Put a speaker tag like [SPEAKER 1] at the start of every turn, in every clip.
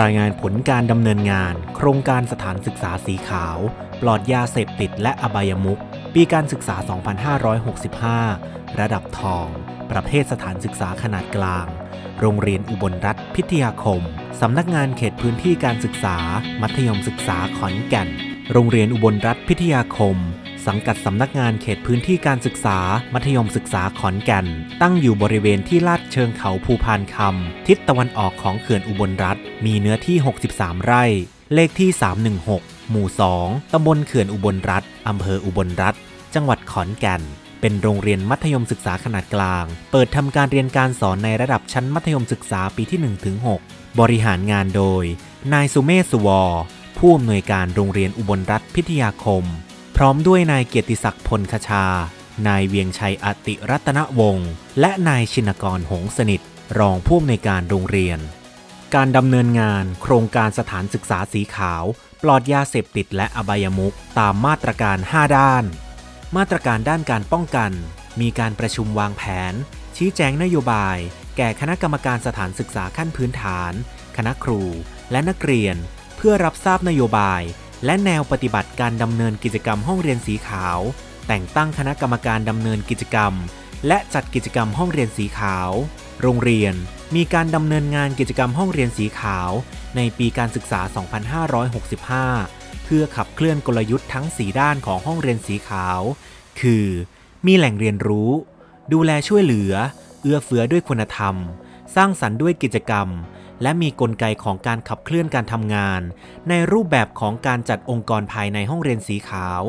[SPEAKER 1] รายงานผลการดำเนินงาน โครงการสถานศึกษาสีขาว ปลอดยาเสพติดและอบายมุขปีการศึกษา 2565 ระดับทอง ประเภทสถานศึกษาขนาดกลาง โรงเรียนอุบลรัฐพิทยาคม สำนักงานเขตพื้นที่การศึกษา มัธยมศึกษาขอนแก่น โรงเรียนอุบลรัฐพิทยาคม สังกัดสำนักงานเขตพื้นที่การศึกษา มัธยมศึกษาขอนแก่น ตั้งอยู่บริเวณที่ลาดเชิงเขาภูพานคำทิศตะวันออกของเขื่อนอุบลรัฐ มีเนื้อที่ 63 ไร่ เลขที่ 316 หมู่ 2 ตำบลเขื่อนอุบลรัฐอำเภออุบลรัฐ จังหวัดขอนแก่นเป็นโรงเรียนมัธยมศึกษาขนาดกลาง เปิดทำการเรียนการสอนในระดับชั้นมัธยมศึกษาปีที่1-6บริหารงานโดย นายสุเมศสุวอผู้อำนวยการโรงเรียนอุบลรัฐพิทยาคม พร้อมด้วยนายเกียรติศักดิ์พลคชา นายเวียงชัยอติรัตนวงศ์และนายชินกรหงสนิท รองผู้อำนวยการโรงเรียน การดำเนินงานโครงการสถานศึกษาสีขาว ปลอดยาเสพติดและอบายมุขตามมาตรการ 5 ด้าน มาตรการด้านการป้องกัน มีการประชุมวางแผน ชี้แจงนโยบาย แก่คณะกรรมการสถานศึกษาขั้นพื้นฐาน คณะครู และนักเรียน เพื่อรับทราบนโยบาย และแนวปฏิบัติการดำเนินกิจกรรมห้องเรียนสีขาว แต่งตั้งคณะกรรมการดำเนินกิจกรรม และจัดกิจกรรมห้องเรียนสีขาว โรงเรียนมีการดำเนินงานกิจกรรมห้องเรียนสีขาว ในปีการศึกษา 2565 เพื่อขับเคลื่อนกลยุทธ์ทั้ง 4 ด้านของห้องเรียนสีขาว คือ มีแหล่งเรียนรู้ ดูแลช่วยเหลือ เอื้อเฟื้อด้วยคุณธรรม สร้างสรรค์ด้วยกิจกรรม และมีกลไกของการขับเคลื่อนการทำงาน ในรูปแบบของการจัดองค์กรภายในห้องเรียนสีขาว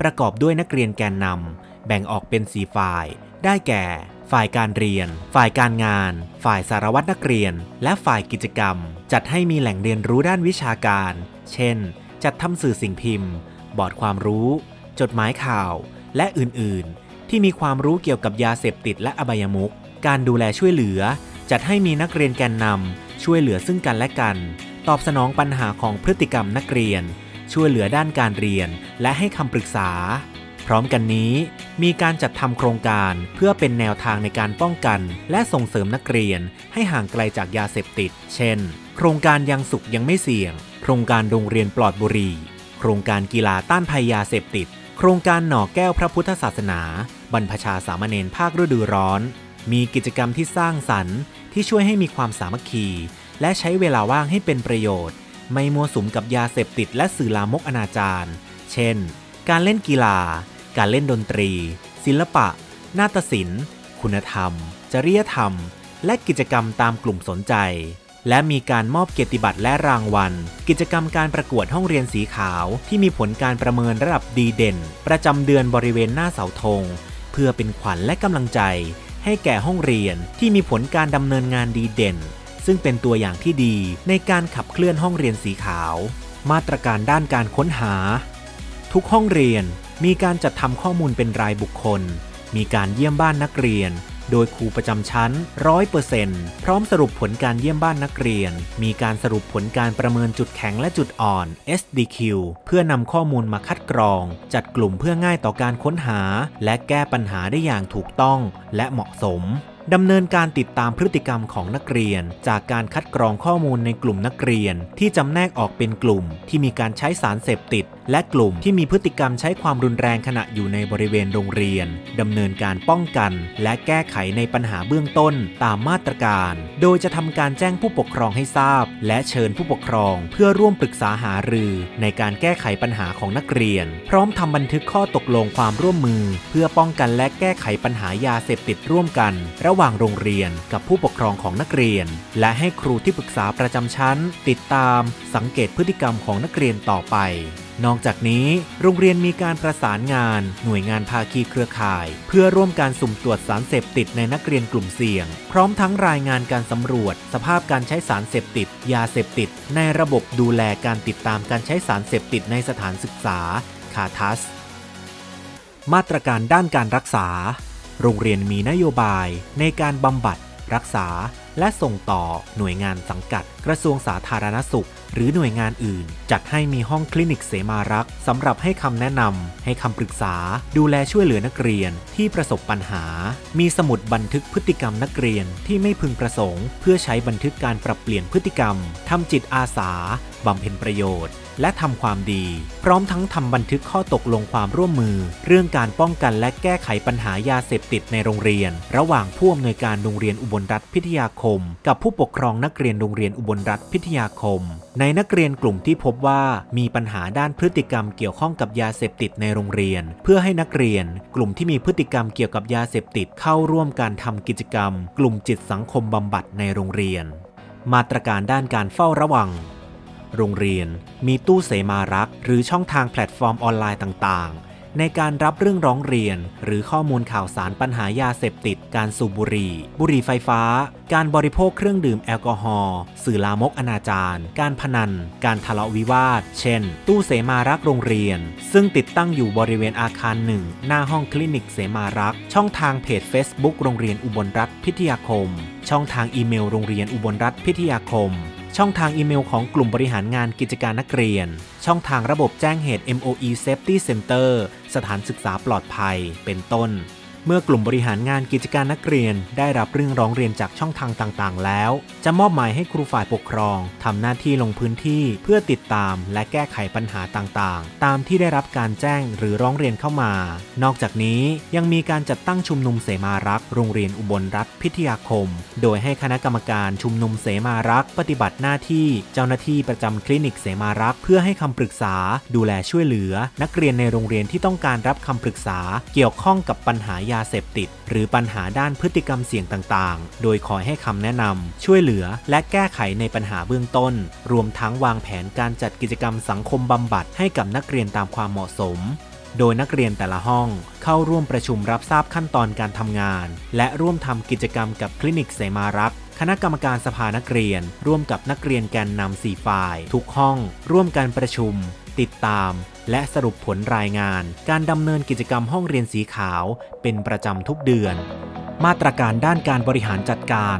[SPEAKER 1] ประกอบด้วยนักเรียนแกนนำแบ่งออกเป็นสีฝ่าย ได้แก่ ฝ่ายการเรียน ฝ่ายการงาน ฝ่ายสารวัตรนักเรียน และฝ่ายกิจกรรม จัดให้มีแหล่งเรียนรู้ด้านวิชาการ เช่น จัดทำสื่อสิ่งพิมพ์ บอร์ดความรู้ จดหมายข่าว และอื่น ๆ ที่มีความรู้เกี่ยวกับยาเสพติดและอบายมุขการดูแลช่วยเหลือ จัดให้มีนักเรียนแกนนำ ช่วยเหลือซึ่งกันและกัน ตอบสนองปัญหาของพฤติกรรมนักเรียน ช่วยเหลือด้านการเรียน และให้คำปรึกษา พร้อมกันนี้ มีการจัดทำโครงการเพื่อเป็นแนวทางในการป้องกัน และส่งเสริมนักเรียน ให้ห่างไกลจากยาเสพติด เช่น โครงการยังสุขยังไม่เสี่ยง โครงการโรงเรียนปลอดบุหรี่โครงการกีฬาต้านภัยยาเสพติด โครงการหน่อแก้วพระพุทธศาสนา บรรพชาสามเณรภาคฤดูร้อน มีกิจกรรมที่สร้างสรรค์ ที่ช่วยให้มีความสามัคคี และใช้เวลาว่างให้เป็นประโยชน์ ไม่มัวสุมกับยาเสพติดและสื่อลามกอนาจารเช่น การเล่นกีฬา การเล่นดนตรี ศิลปะ นาฏศิลป์ คุณธรรม จริยธรรม และกิจกรรมตามกลุ่มสนใจ และมีการมอบเกียรติบัตรและรางวัล กิจกรรมการประกวดห้องเรียนสีขาวที่มีผลการประเมินระดับดีเด่น ประจำเดือนบริเวณหน้าเสาธงเพื่อเป็นขวัญและกำลังใจ ให้แก่ห้องเรียนที่มีผลการดำเนินงานดีเด่น ซึ่งเป็นตัวอย่างที่ดีในการขับเคลื่อนห้องเรียนสีขาว มาตรการด้านการค้นหา ทุกห้องเรียนมีการจัดทำข้อมูลเป็นรายบุคคล มีการเยี่ยมบ้านนักเรียน โดยครูประจำชั้น100%พร้อมสรุปผลการเยี่ยมบ้านนักเรียน มีการสรุปผลการประเมินจุดแข็งและจุดอ่อน SDQ เพื่อนำข้อมูลมาคัดกรอง จัดกลุ่มเพื่อง่ายต่อการค้นหา และแก้ปัญหาได้อย่างถูกต้องและเหมาะสมดำเนินการติดตามพฤติกรรมของนักเรียน จากการคัดกรองข้อมูลในกลุ่มนักเรียน ที่จำแนกออกเป็นกลุ่ม ที่มีการใช้สารเสพติด และกลุ่มที่มีพฤติกรรมใช้ความรุนแรงขณะอยู่ในบริเวณโรงเรียนดำเนินการป้องกัน และแก้ไขในปัญหาเบื้องต้นตามมาตรการ โดยจะทำการแจ้งผู้ปกครองให้ทราบ และเชิญผู้ปกครอง เพื่อร่วมปรึกษาหารือ ในการแก้ไขปัญหาของนักเรียน พร้อมทำบันทึกข้อตกลงความร่วมมือ เพื่อป้องกันและแก้ไขปัญหายาเสพติดร่วมกัน ระหว่างโรงเรียนกับผู้ปกครองของนักเรียน และให้ครูที่ปรึกษาประจำชั้น ติดตาม สังเกตพฤติกรรมของนักเรียนต่อไป นอกจากนี้ โรงเรียนมีการประสานงาน หน่วยงานภาคีเครือข่าย เพื่อร่วมการสุ่มตรวจสารเสพติดในนักเรียนกลุ่มเสี่ยง พร้อมทั้งรายงานการสำรวจ สภาพการใช้สารเสพติด ยาเสพติด ในระบบดูแลการติดตามการใช้สารเสพติดในสถานศึกษาคาทัส มาตรการด้านการรักษา โรงเรียนมีนโยบายในการบำบัด รักษา และส่งต่อหน่วยงานสังกัด กระทรวงสาธารณสุข หรือหน่วยงานอื่น จัดให้มีห้องคลินิกเสมารักษ์สำหรับให้คำแนะนำให้คำปรึกษา ดูแลช่วยเหลือนักเรียนที่ประสบปัญหา มีสมุดบันทึกพฤติกรรมนักเรียนที่ไม่พึงประสงค์ เพื่อใช้บันทึกการปรับเปลี่ยนพฤติกรรมทำจิตอาสาบำเพ็ญประโยชน์ และทำความดี พร้อมทั้งทำบันทึกข้อตกลงความร่วมมือ เรื่องการป้องกันและแก้ไขปัญหายาเสพติดในโรงเรียน ระหว่างผู้อำนวยการโรงเรียนอุบลรัฐพิทยาคม กับผู้ปกครองนักเรียนโรงเรียนอุบลรัฐพิทยาคม ในนักเรียนกลุ่มที่พบว่ามีปัญหาด้านพฤติกรรมเกี่ยวข้องกับยาเสพติดในโรงเรียน เพื่อให้นักเรียน กลุ่มที่มีพฤติกรรมเกี่ยวกับยาเสพติดเข้าร่วมการทำกิจกรรม กลุ่มจิตสังคมบำบัดในโรงเรียน มาตรการด้านการเฝ้าระวัง โรงเรียน มีตู้เสมารักษ์หรือช่องทางแพลตฟอร์มออนไลน์ต่างๆ ในการรับเรื่องร้องเรียน หรือข้อมูลข่าวสารปัญหายาเสพติด การสูบบุหรี่ บุหรี่ไฟฟ้า การบริโภคเครื่องดื่มแอลกอฮอล์สื่อลามกอนาจารการพนัน การทะเลาะวิวาท เช่น ตู้เสมารักษ์โรงเรียน ซึ่งติดตั้งอยู่บริเวณอาคารหนึ่งหน้าห้องคลินิกเสมารักษ์ช่องทางเพจ Facebook โรงเรียนอุบลรัฐพิทยาคม ช่องทางอีเมลโรงเรียนอุบลรัฐพิทยาคม ช่องทางอีเมลของกลุ่มบริหารงานกิจการนักเรียน ช่องทางระบบแจ้งเหตุ MOE Safety Center สถานศึกษาปลอดภัย เป็นต้น เมื่อกลุ่มบริหารงานกิจการนักเรียน ได้รับเรื่องร้องเรียนจากช่องทางต่างๆ แล้ว จะมอบหมายให้ครูฝ่ายปกครองทำหน้าที่ลงพื้นที่เพื่อติดตามและแก้ไขปัญหาต่างๆ ตามที่ได้รับการแจ้งหรือร้องเรียนเข้ามา นอกจากนี้ยังมีการจัดตั้งชุมนุมเสมารักษ์โรงเรียนอุบลรัฐพิทยาคม โดยให้คณะกรรมการชุมนุมเสมารักษ์ปฏิบัติหน้าที่เจ้าหน้าที่ประจำคลินิกเสมารักษ์เพื่อให้คำปรึกษา ดูแลช่วยเหลือ นักเรียนในโรงเรียนที่ต้องการรับคำปรึกษา เกี่ยวข้องกับปัญหายาเสพติด หรือปัญหาด้านพฤติกรรมเสี่ยงต่างๆ โดยคอให้คำแนะนำช่วยเหลือและแก้ไขในปัญหาเบื้องต้น รวมทั้งวางแผนการจัดกิจกรรมสังคมบำบัดให้กับนักเรียนตามความเหมาะสม โดยนักเรียนแต่ละห้องเข้าร่วมประชุมรับทราบขั้นตอนการทำงาน และร่วมทำกิจกรรมกับคลินิกเสมารักษคณะกรรมการสภานักเรียน ร่วมกับนักเรียนแกนนำสี่ฝ่าย ทุกห้อง ร่วมการประชุม ติดตาม และสรุปผลรายงาน การดำเนินกิจกรรมห้องเรียนสีขาว เป็นประจำทุกเดือน มาตรการด้านการบริหารจัดการ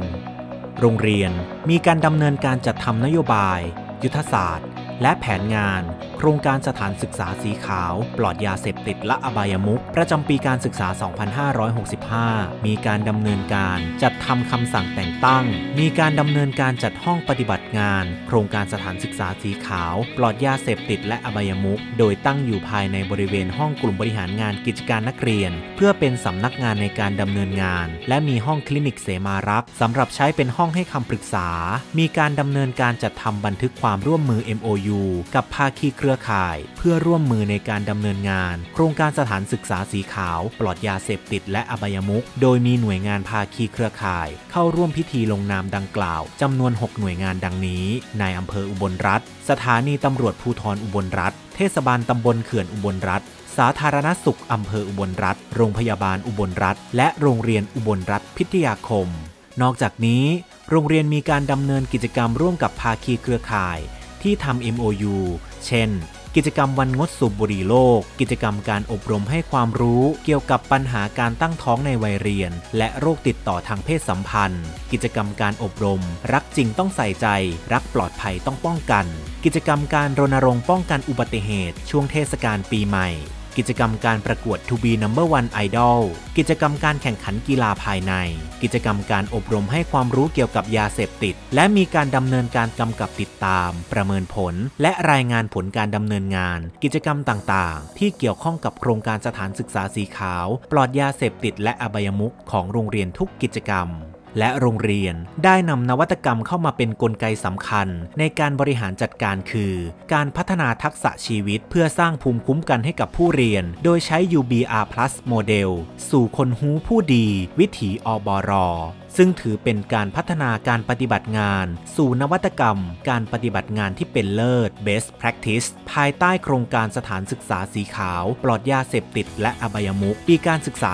[SPEAKER 1] โรงเรียนมีการดำเนินการจัดทำนโยบาย ยุทธศาสตร์ และแผนงาน โครงการสถานศึกษาสีขาว ปลอดยาเสพติดและอบายมุขประจำปีการศึกษา 2565 มีการดำเนินการจัดทำคำสั่งแต่งตั้ง มีการดำเนินการจัดห้องปฏิบัติงาน โครงการสถานศึกษาสีขาว ปลอดยาเสพติดและอบายมุขโดยตั้งอยู่ภายในบริเวณห้องกลุ่มบริหารงานกิจการนักเรียน เพื่อเป็นสำนักงานในการดำเนินงาน และมีห้องคลินิกเสมารักษ์สำหรับใช้เป็นห้องให้คำปรึกษา มีการดำเนินการจัดทำบันทึกความร่วมมือ MOU กับภาคีเครือข่าย เพื่อร่วมมือในการดำเนินงาน โครงการสถานศึกษาสีขาว ปลอดยาเสพติดและอบายมุขโดยมีหน่วยงานภาคีเครือข่าย เข้าร่วมพิธีลงนามดังกล่าวจำนวน 6 หน่วยงานดังนี้ในอำเภออุบลรัฐ สถานีตำรวจภูธรอุบลรัฐ เทศบาลตำบลเขื่อนอุบลรัฐสาธารณสุขอำเภออุบลรัฐ โรงพยาบาลอุบลรัฐ และโรงเรียนอุบลรัฐพิทยาคม นอกจากนี้ โรงเรียนมีการดำเนินกิจกรรมร่วมกับภาคีเครือข่าย ที่ทำ MOU เช่น กิจกรรมวันงดสูบบุหรี่โลก กิจกรรมการอบรมให้ความรู้เกี่ยวกับปัญหาการตั้งท้องในวัยเรียน และโรคติดต่อทางเพศสัมพันธ์ กิจกรรมการอบรม รักจริงต้องใส่ใจ รักปลอดภัยต้องป้องกัน กิจกรรมการรณรงค์ป้องกันอุบัติเหตุ ช่วงเทศกาลปีใหม่ กิจกรรมการประกวด To be Number One Idol กิจกรรมการแข่งขันกีฬาภายใน กิจกรรมการอบรมให้ความรู้เกี่ยวกับยาเสพติด และมีการดำเนินการกำกับติดตาม ประเมินผล และรายงานผลการดำเนินงาน กิจกรรมต่างๆ ที่เกี่ยวข้องกับโครงการสถานศึกษาสีขาว ปลอดยาเสพติดและอบายมุขของโรงเรียนทุกกิจกรรม และโรงเรียนได้นำนวัตกรรมเข้ามาเป็นนกลไกสำคัญในการบริหารจัดการคือ การพัฒนาทักษะชีวิตเพื่อสร้างภูมิคุ้มกันให้กับผู้เรียน โดยใช้ UBR Plus Model สู่คนหูผู้ดี วิถีอบร ซึ่งถือเป็นการพัฒนาการปฏิบัติงาน สู่นวัตกรรม การปฏิบัติงานที่เป็นเลิศ Best Practice ภายใต้โครงการสถานศึกษาสีขาว ปลอดยาเสพติด และอบายมุขปีการศึกษา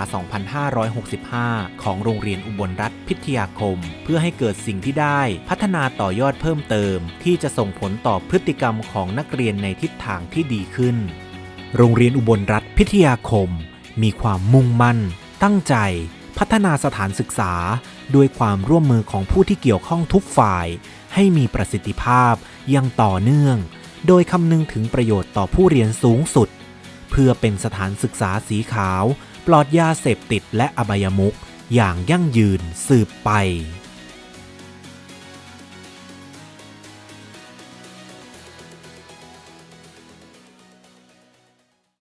[SPEAKER 1] 2565 ของโรงเรียนอุบลรัฐพิทยาคม เพื่อให้เกิดสิ่งที่ได้พัฒนาต่อยอดเพิ่มเติม ที่จะส่งผลต่อพฤติกรรมของนักเรียนในทิศทางที่ดีขึ้น โรงเรียนอุบลรัฐพิทยาคม มีความมุ่งมั่น ตั้งใจ พัฒนาสถานศึกษา ด้วยความร่วมมือของผู้ที่เกี่ยวข้องทุกฝ่าย ให้มีประสิทธิภาพยังต่อเนื่อง โดยคำนึงถึงประโยชน์ต่อผู้เรียนสูงสุด เพื่อเป็นสถานศึกษาสีขาว ปลอดยาเสพติดและอบายมุกอย่างยั่งยืนสืบไป